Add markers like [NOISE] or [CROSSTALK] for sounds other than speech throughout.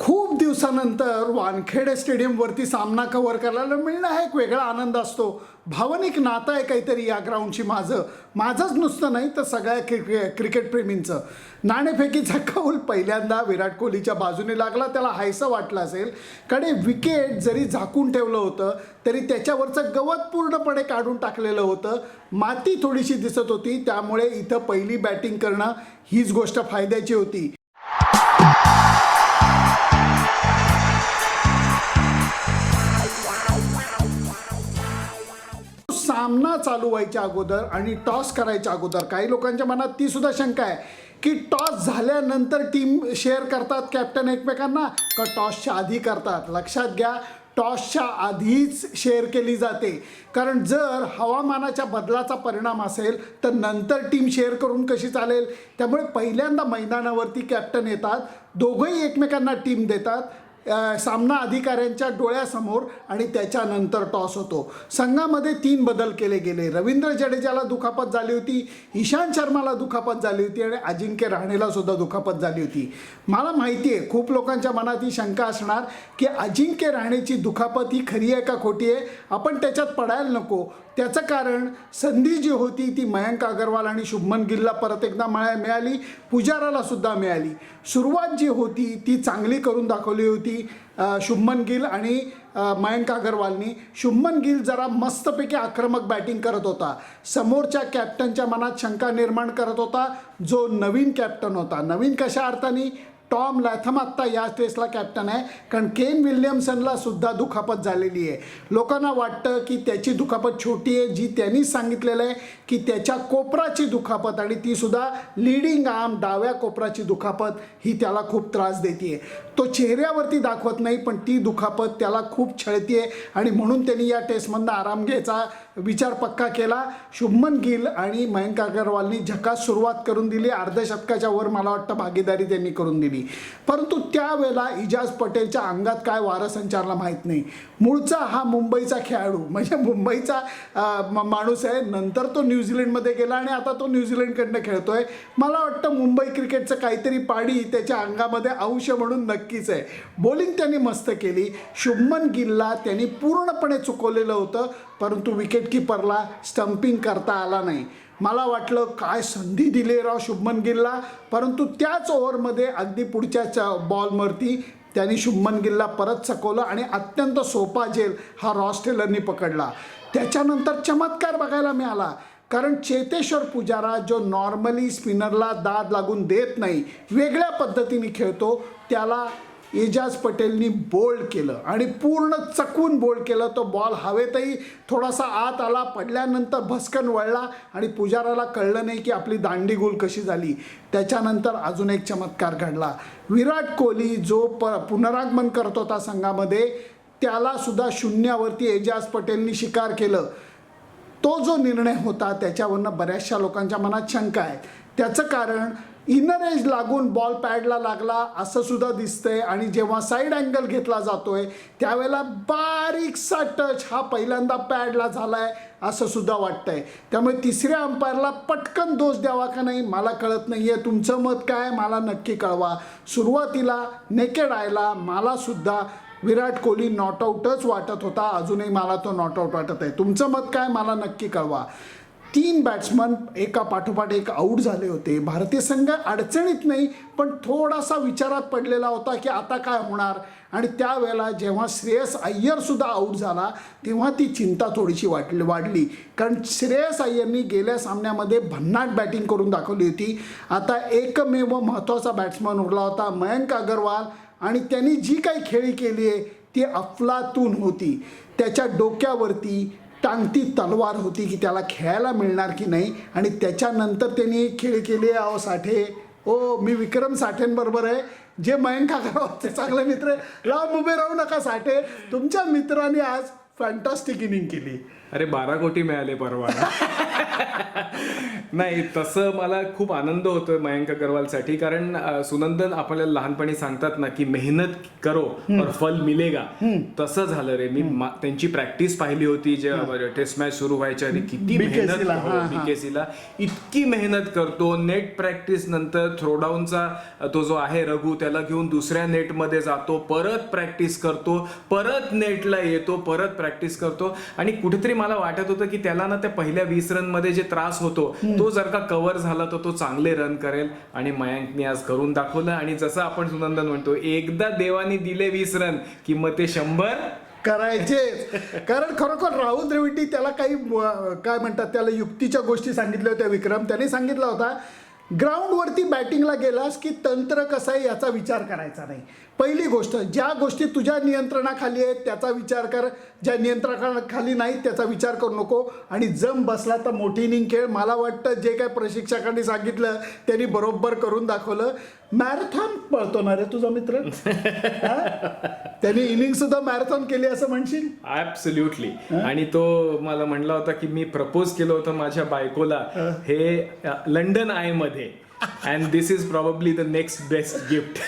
खूप दिवसानंतर वानखेडे स्टेडियमवरती सामना कव्हर करायला मिळणं हा एक वेगळा आनंद असतो. भावनिक नातं आहे काहीतरी या ग्राउंडशी माझं. माझंच नुसतं नाही तर सगळ्या क्रिके क्रिकेटप्रेमींचं नाणेफेकीचा कौल पहिल्यांदा विराट कोहलीच्या बाजूने लागला त्याला हायसं वाटलं असेल. कडे विकेट जरी झाकून ठेवलं होतं तरी त्याच्यावरचं गवत पूर्णपणे काढून टाकलेलं होतं. माती थोडीशी दिसत होती त्यामुळे इथं पहिली बॅटिंग करणं हीच गोष्ट फायद्याची होती. सामना चालू व्हायच्या अगोदर आणि टॉस करायच्या अगोदर काही लोकांच्या मनात ती सुद्धा शंका आहे की टॉस झाल्यानंतर टीम शेअर करतात कॅप्टन एकमेकांना का टॉसच्या आधी करतात? लक्षात घ्या टॉसच्या आधीच शेअर केली जाते. कारण जर हवामानाच्या बदलाचा परिणाम असेल तर नंतर टीम शेअर करून कशी चालेल? त्यामुळे पहिल्यांदा मैदानावरती कॅप्टन येतात दोघंही एकमेकांना टीम देतात. सामना अधिकाऱ्यांच्या डोळ्यासमोर आणि त्याच्यानंतर टॉस होतो. संघामध्ये तीन बदल केले गेले. रवींद्र जडेजाला दुखापत झाली होती ईशांत शर्माला दुखापत झाली होती आणि अजिंक्य राहणेला सुद्धा दुखापत झाली होती. मला माहिती आहे खूप लोकांच्या मनात ही शंका असणार की अजिंक्य राहणेची दुखापत ही खरी आहे का खोटी आहे? आपण त्याच्यात पडायला नको. त्याचं कारण संधी जी होती ती मयंक अगरवाल आणि शुभमन गिलला परत एकदा मिळा मिळाली पुजाराला सुद्धा मिळाली. सुरुवात जी होती ती चांगली करून दाखवली होती. ती शुभमन गिल आणि मयंक अगरवालनी शुभमन गिल जरा मस्तपैकी आक्रमक बॅटिंग करत होता. समोरच्या कॅप्टनच्या मनात शंका निर्माण करत होता. जो नवीन कॅप्टन होता. नवीन कशा अर्थाने? टॉम लॅथम आत्ता या टेस्टला कॅप्टन आहे. कारण केन विल्यमसनला सुद्धा दुखापत झालेली आहे. लोकांना वाटतं की त्याची दुखापत छोटी आहे जी त्यांनी सांगितलेलं आहे की त्याच्या कोपराची दुखापत आणि ती सुद्धा लिडिंग आर्म डाव्या कोपराची दुखापत ही त्याला खूप त्रास देते तो चेहऱ्यावरती दाखवत नाही पण ती दुखापत त्याला खूप छळते आणि म्हणून त्यांनी या टेस्टमधनं आराम घ्यायचा. विचार पक्का केला. शुभमन गिल आणि मयंक अगरवालनी झकास सुरुवात करून दिली. अर्धशतकाच्या वर मला वाटतं भागीदारी त्यांनी करून दिली. परंतु त्यावेळेला इजाज पटेलच्या अंगात काय वारा संचारला माहीत नाही. मूळचा हा मुंबईचा खेळाडू म्हणजे मुंबईचा माणूस आहे. नंतर तो न्यूझीलंडमध्ये गेला आणि आता तो न्यूझीलंडकडनं खेळतोय. मला वाटतं मुंबई क्रिकेटचं काहीतरी पाडी त्याच्या अंगामध्ये अंश म्हणून नक्कीच आहे. बॉलिंग त्यांनी मस्त केली. शुभमन गिलला त्यांनी पूर्णपणे चुकवलेलं होतं. परंतु विकेट किपरला स्टंपिंग करता आला नाही. मला वाटलं काय संधी दिली राव शुभमन गिलला? परंतु त्याच ओव्हरमध्ये अगदी पुढच्याच बॉलवरती त्यांनी शुभमन गिलला परत चकवलं आणि अत्यंत सोपा झेल हा रॉस टेलरनी पकडला. त्याच्यानंतर चमत्कार बघायला मिळाला. कारण चेतेश्वर पुजारा जो नॉर्मली स्पिनरला दाद लागून देत नाही वेगळ्या पद्धतीने खेळतो त्याला एजाज पटेलनी बोल्ड केलं आणि पूर्ण चकवून बोल्ड केलं. तो बॉल हवेतही थोडासा आत आला पडल्यानंतर भस्कन वळला आणि पुजाराला कळलं नाही की आपली दांडी गोल कशी झाली. त्याच्यानंतर अजून एक चमत्कार घडला. विराट कोहली जो प पुनरागमन करत होता संघामध्ये त्यालासुद्धा शून्यावरती एजाज पटेलनी शिकार केलं. तो जो निर्णय होता त्याच्यावरनं बऱ्याचशा लोकांच्या मनात शंका आहे. त्याचं कारण इनर एज लागून बॉल पॅडला लागला असं सुद्धा दिसतंय. आणि जेव्हा साईड अँगल घेतला जातोय त्यावेळेला बारीकसा टच हा पहिल्यांदा पॅडला झालाय असं सुद्धा वाटतंय. त्यामुळे तिसऱ्या अंपायरला पटकन दोष द्यावा का नाही मला कळत नाहीये. तुमचं मत काय मला नक्की कळवा. सुरुवातीला नेकेड आयला मला सुद्धा विराट कोहली नॉट आऊटच वाटत होता. अजूनही मला तो नॉट आऊट वाटत आहे. तुमचं मत काय मला नक्की कळवा. तीन बॅट्समन एका पाठोपाठ एक आऊट झाले होते. भारतीय संघ अडचणीत नाही पण थोडासा विचारात पडलेला होता की आता काय होणार? आणि त्यावेळेला जेव्हा श्रेयस अय्यरसुद्धा आऊट झाला तेव्हा ती चिंता थोडीशी वाटली वाढली. कारण श्रेयस अय्यरनी गेल्या सामन्यामध्ये भन्नाट बॅटिंग करून दाखवली होती. आता एकमेव महत्त्वाचा बॅट्समन उरला होता मयंक अगरवाल. आणि त्यांनी जी काही खेळी केली आहे ती अफलातून होती. त्याच्या डोक्यावरती टांगती तलवार होती की त्याला खेळायला मिळणार की नाही? आणि त्याच्यानंतर त्यांनी खेळ केली अहो साठे. ओ मी विक्रम साठेंबरोबर आहे. जे मयंक अगरवालचे चांगले मित्र. आहे. राम उभे राहू नका साठे. तुमच्या मित्राने आज फॅन्टॅस्टिक इनिंग केली. अरे बारा कोटी मिळाले परवा. नाही तसं मला खूप आनंद होतोय मयंक अगरवालसाठी कारण सुनंदन आपल्याला लहानपणी सांगतात ना की मेहनत करो और फल मिलेगा. तसं झालं रे. मी त्यांची प्रॅक्टिस पाहिली होती जेव्हा टेस्ट मॅच सुरू व्हायच्या आधी. किती मेहनत ला, हा. बीकेसीला इतकी मेहनत करतो. नेट प्रॅक्टिस नंतर थ्रोडाऊनचा तो जो आहे रघु त्याला घेऊन दुसऱ्या नेटमध्ये जातो. परत प्रॅक्टिस करतो. परत नेटला येतो. परत प्रॅक्टिस करतो. आणि कुठेतरी मला वाटत होतं की त्याला ना त्या पहिल्या वीस रनमध्ये जे त्रास होतो तो जर का कव्हर झाला तर तो चांगले रन करेल. आणि मयांकने आज करून दाखवलं. आणि जसं आपण सुनंदन म्हणतो एकदा देवानी दिले वीस रन की मग ते शंभर करायचे कारण खरोखर राहुल द्रविडी त्याला काही काय म्हणतात त्याला युक्तीच्या गोष्टी सांगितल्या होत्या विक्रम. त्याने सांगितला होता ग्राउंडवरती बॅटिंगला गेलास की तंत्र कसं आहे याचा विचार करायचा नाही. पहिली गोष्ट ज्या गोष्टी तुझ्या नियंत्रणाखाली आहेत त्याचा विचार कर. ज्या नियंत्रणाखाली नाहीत त्याचा विचार करू नको. आणि जम बसला तर मोठी इनिंग खेळ. मला वाटतं जे काय प्रशिक्षकांनी सांगितलं त्यांनी बरोबर करून दाखवलं. मॅरेथॉन पळतो ना रे तुझा मित्र? [LAUGHS] त्यांनी इनिंग सुद्धा मॅरेथॉन केली असं म्हणशील? ऍब्सल्युटली आणि तो मला म्हणला होता की मी प्रपोज केलं होतं माझ्या बायकोला. हे. लंडन आयमध्ये. And this is probably the next best gift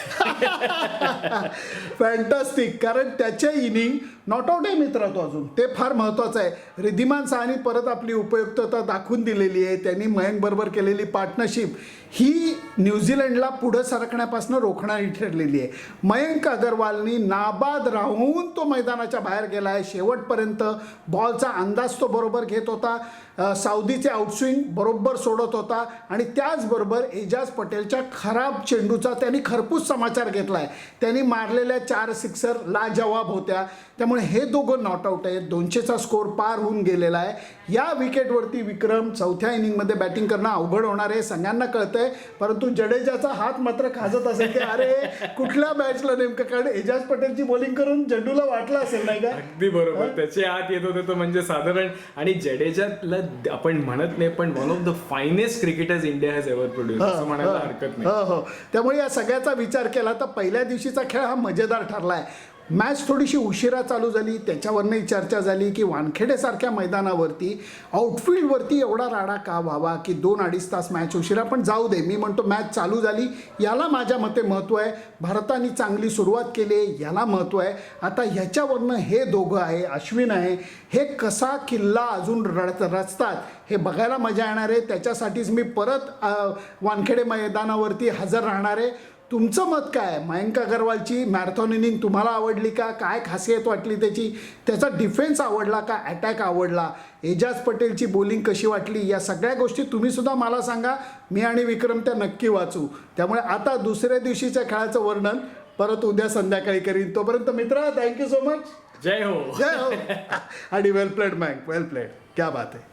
fantastic कारण त्याचे इनिंग नॉट आउट आहे मित्र तो अजून ते फार महत्त्वाचं आहे. रिद्धिमान सहानी परत आपली उपयुक्तता दाखवून दिलेली आहे. त्यांनी मयंक बरोबर केलेली पार्टनरशिप ही न्यूझीलंडला पुढं सरकण्यापासून रोखणारी ठरलेली आहे. मयंक अगरवालनी नाबाद राहून तो मैदानाच्या बाहेर गेला आहे शेवटपर्यंत बॉलचा अंदाज तो बरोबर घेत होता. साऊदीचे आउटस्विंग बरोबर सोडत होता आणि त्याचबरोबर एजाज पटेलच्या खराब चेंडूचा त्यांनी खरपूस समाचार घेतला आहे त्यांनी मारलेल्या चार सिक्सर लाजवाब होत्या. त्यामुळे हे दोघं नॉट आऊट आहेत. दोनशेचा स्कोर पार होऊन गेलेला आहे. या विकेटवरती विक्रम चौथ्या इनिंगमध्ये बॅटिंग करणं अवघड होणार आहे सगळ्यांना कळतंय. परंतु जडेजाचा हात मात्र खाजत असेल की अरे कुठल्या मॅचला नेमकं कारण एजाज पटेलची बॉलिंग करून झेंडूला वाटलं असेल नाही का? अगदी बरोबर. त्याचे आत येत होते तो म्हणजे साधारण आणि जडेजाला आपण म्हणत नाही पण one of the finest cricketers India has ever produce असं म्हणायला हरकत नाही. हो हो. त्यामुळे या सगळ्याचा विचार केला तर पहिल्या दिवशीचा खेळ हा मजेदार ठरला आहे मॅच थोडीशी उशिरा चालू झाली त्याच्यावरनंही चर्चा झाली की वानखेडेसारख्या मैदानावरती आउटफील्डवरती एवढा राडा का व्हावा की दोन अडीच तास मॅच उशिरा? पण जाऊ दे मी म्हणतो मॅच चालू झाली याला माझ्या मते महत्त्व आहे. भारताने चांगली सुरुवात केली आहे याला महत्त्व आहे. आता ह्याच्यावरनं हे दोघं आहे अश्विन आहे हे कसा किल्ला अजून रड रचतात हे बघायला मजा येणार आहे. त्याच्यासाठीच मी परत वानखेडे मैदानावरती हजर राहणार आहे. तुमचं मत काय मयंक अगरवालची मॅरेथॉन इनिंग तुम्हाला आवडली का? काय खासियत वाटली त्याची? त्याचा डिफेन्स आवडला का? अटॅक आवडला? एजाज पटेलची बॉलिंग कशी वाटली? या सगळ्या गोष्टी तुम्ही सुद्धा मला सांगा. मी आणि विक्रम त्या नक्की वाचू. त्यामुळे आता दुसऱ्या दिवशीच्या खेळाचं वर्णन परत उद्या संध्याकाळी करीन. तोपर्यंत मित्र थँक्यू सो मच जय हो. जय हो. [LAUGHS] आणि वेल प्लेड मँक वेल प्लेड क्या बात आहे.